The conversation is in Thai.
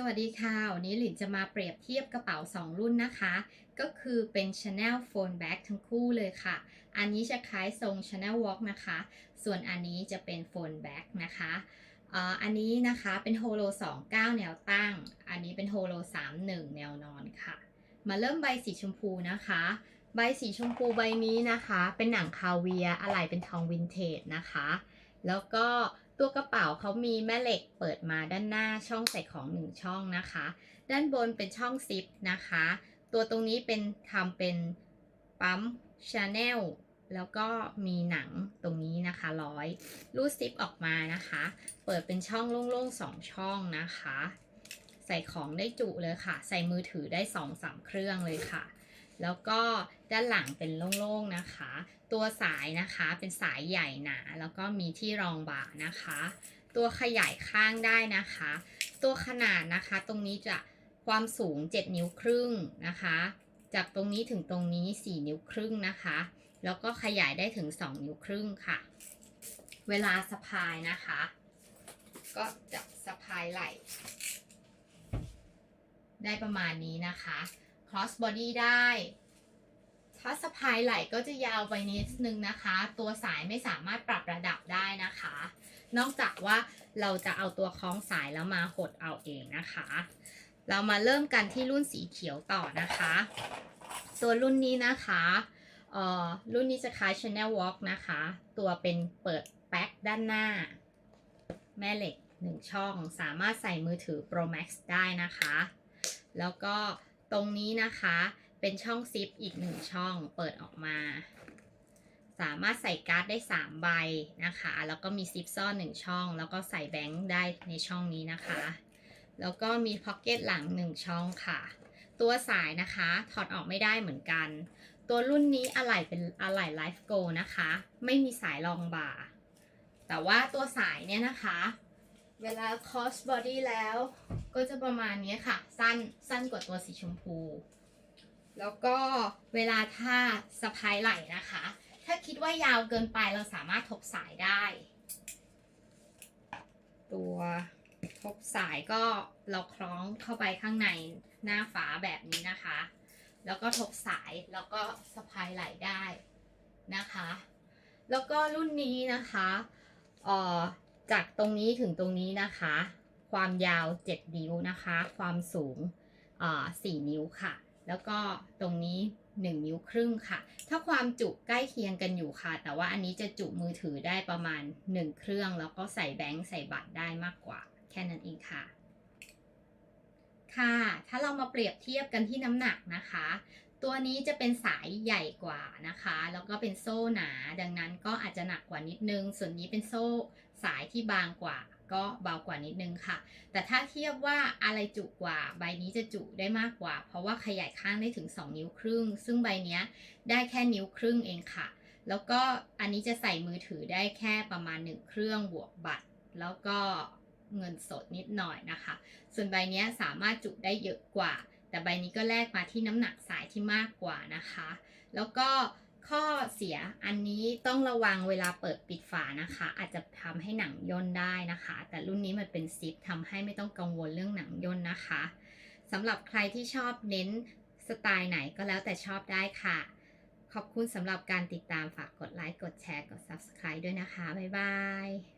สวัสดีค่ะ วันนี้หลินจะมาเปรียบเทียบกระเป๋า 2 รุ่นนะคะ ก็คือเป็น Chanel Phone Bag ทั้งคู่เลยค่ะ อันนี้จะคล้ายทรง Chanel Walk นะคะ ส่วนอันนี้จะเป็น Phone Bag นะคะอันนี้นะคะเป็น Holo 29 แนวตั้ง อันนี้เป็น Holo 31 แนวนอนค่ะ มาเริ่มใบสีชมพูนะคะ ใบสีชมพูใบนี้นะคะ เป็นหนังคาเวียอะไหล่เป็นทองวินเทจนะคะ แล้วก็ ตัวกระเป๋าเขามีแม่เหล็กเปิดมาด้านหน้าช่องใส่ของหนึ่งช่องนะคะ ด้านบนเป็นช่องซิปนะคะ ตัวตรงนี้เป็นทำเป็นปั๊มชาแนลแล้วก็มีหนังตรงนี้นะคะร้อยรูดซิปออกมานะคะ เปิดเป็นช่องโล่งๆสองช่องนะคะ ใส่ของได้จุเลยค่ะ ใส่มือถือได้2อสามเครื่องเลยค่ะ แล้วก็ด้านหลังเป็นโล่งๆนะคะ ตัวสายนะคะเป็นสายใหญ่หนาแล้วก็มีที่รองบ่านะคะ ตัวขยายข้างได้นะคะ ตัวขนาดนะคะตรงนี้จะความสูง 7 นิ้วครึ่งนะคะ จากตรงนี้ถึงตรงนี้ 4 นิ้วครึ่งนะคะ แล้วก็ขยายได้ถึง 2 นิ้วครึ่งค่ะ เวลาสะพายนะคะ ก็จะสะพายไหล่ได้ประมาณนี้นะคะ cross body ได้ถ้าสะพายไหล่ก็จะยาวไปนิดนึงนะคะ ตัวสายไม่สามารถปรับระดับได้นะคะ นอกจากว่าเราจะเอาตัวคล้องสายแล้วมาหดเอาเองนะคะ เรามาเริ่มกันที่รุ่นสีเขียวต่อนะคะ ตัวรุ่นนี้นะคะเอ่อรุ่นนี้จะคล้าย Chanel Walk นะคะ ตัวเป็นเปิดแป๊กด้านหน้า แม่เหล็ก 1 ช่อง สามารถใส่มือถือ Pro Max ได้นะคะ แล้วก็ ตรงนี้นะคะเป็นช่องซิปอีกหนึ่งช่องเปิดออกมา สามารถใส่การ์ดได้ 3 ใบนะคะ แล้วก็มีซิปซ่อน 1 ช่อง แล้วก็ใส่แบงค์ได้ในช่องนี้นะคะ แล้วก็มีพ็อกเก็ตหลัง 1 ช่องค่ะ ตัวสายนะคะถอดออกไม่ได้เหมือนกัน ตัวรุ่นนี้อะไหล่เป็นอะไหล่ไลฟ์โกนะคะ ไม่มีสายรองบ่า แต่ว่าตัวสายเนี่ยนะคะ เวลา cross body แล้ว ก็จะประมาณนี้ค่ะ สั้นสั้นกว่าตัวสีชมพู แล้วก็เวลาถ้าสะพายไหล่นะคะ ถ้าคิดว่ายาวเกินไปเราสามารถทบสายได้ ตัวทบสายก็เราคล้องเข้าไปข้างในหน้าฝาแบบนี้นะคะ แล้วก็ทบสายแล้วก็สะพายไหล่ได้นะคะ แล้วก็รุ่นนี้นะคะเอ่อจากตรงนี้ถึงตรงนี้นะคะ ความยาว 7 นิ้วนะคะ ความสูงอ่นิ้วค่ะ แล้วก็ตรงนี้ 1 นิ้วครึ่งค่ะ ถ้าความจุใกล้เคียงกันอยู่ค่ะ แต่ว่าอันนี้จะจุมือถือได้ประมาณ 1 เครื่อง แล้วก็ใส่แบงค์ใส่บัตรได้มากกว่า แค่นั้นเองค่ะ ค่ะ ถ้าเรามาเปรียบเทียบกันที่น้ำหนักนะคะ ตัวนี้จะเป็นสายใหญ่กว่านะคะ แล้วก็เป็นโซ่หนา ดังนั้นก็อาจจะหนักกว่านิดนึง ส่วนนี้เป็นโซ่สายที่บางกว่า ก็เบากว่านิดนึงค่ะ แต่ถ้าเทียบว่าอะไรจุกว่า ใบนี้จะจุได้มากกว่า เพราะว่าขยายข้างได้ถึง 2 นิ้วครึ่ง ซึ่งใบนี้ได้แค่นิ้วครึ่งเองค่ะ แล้วก็อันนี้จะใส่มือถือได้แค่ประมาณ 1 เครื่องบวกบัตร แล้วก็เงินสดนิดหน่อยนะคะ ส่วนใบนี้สามารถจุได้เยอะกว่า แต่ใบนี้ก็แลกมาที่น้ำหนักสายที่มากกว่านะคะ แล้วก็ ข้อเสียอันนี้ต้องระวังเวลาเปิดปิดฝานะคะ อาจจะทำให้หนังย่นได้นะคะ แต่รุ่นนี้มันเป็นซิปทำให้ไม่ต้องกังวลเรื่องหนังย่นนะคะสำหรับใครที่ชอบเน้นสไตล์ไหนก็แล้วแต่ชอบได้ค่ะ ขอบคุณสำหรับการติดตามฝากกดไลค์ กดแชร์ กด Subscribe ด้วยนะคะ บ๊ายบาย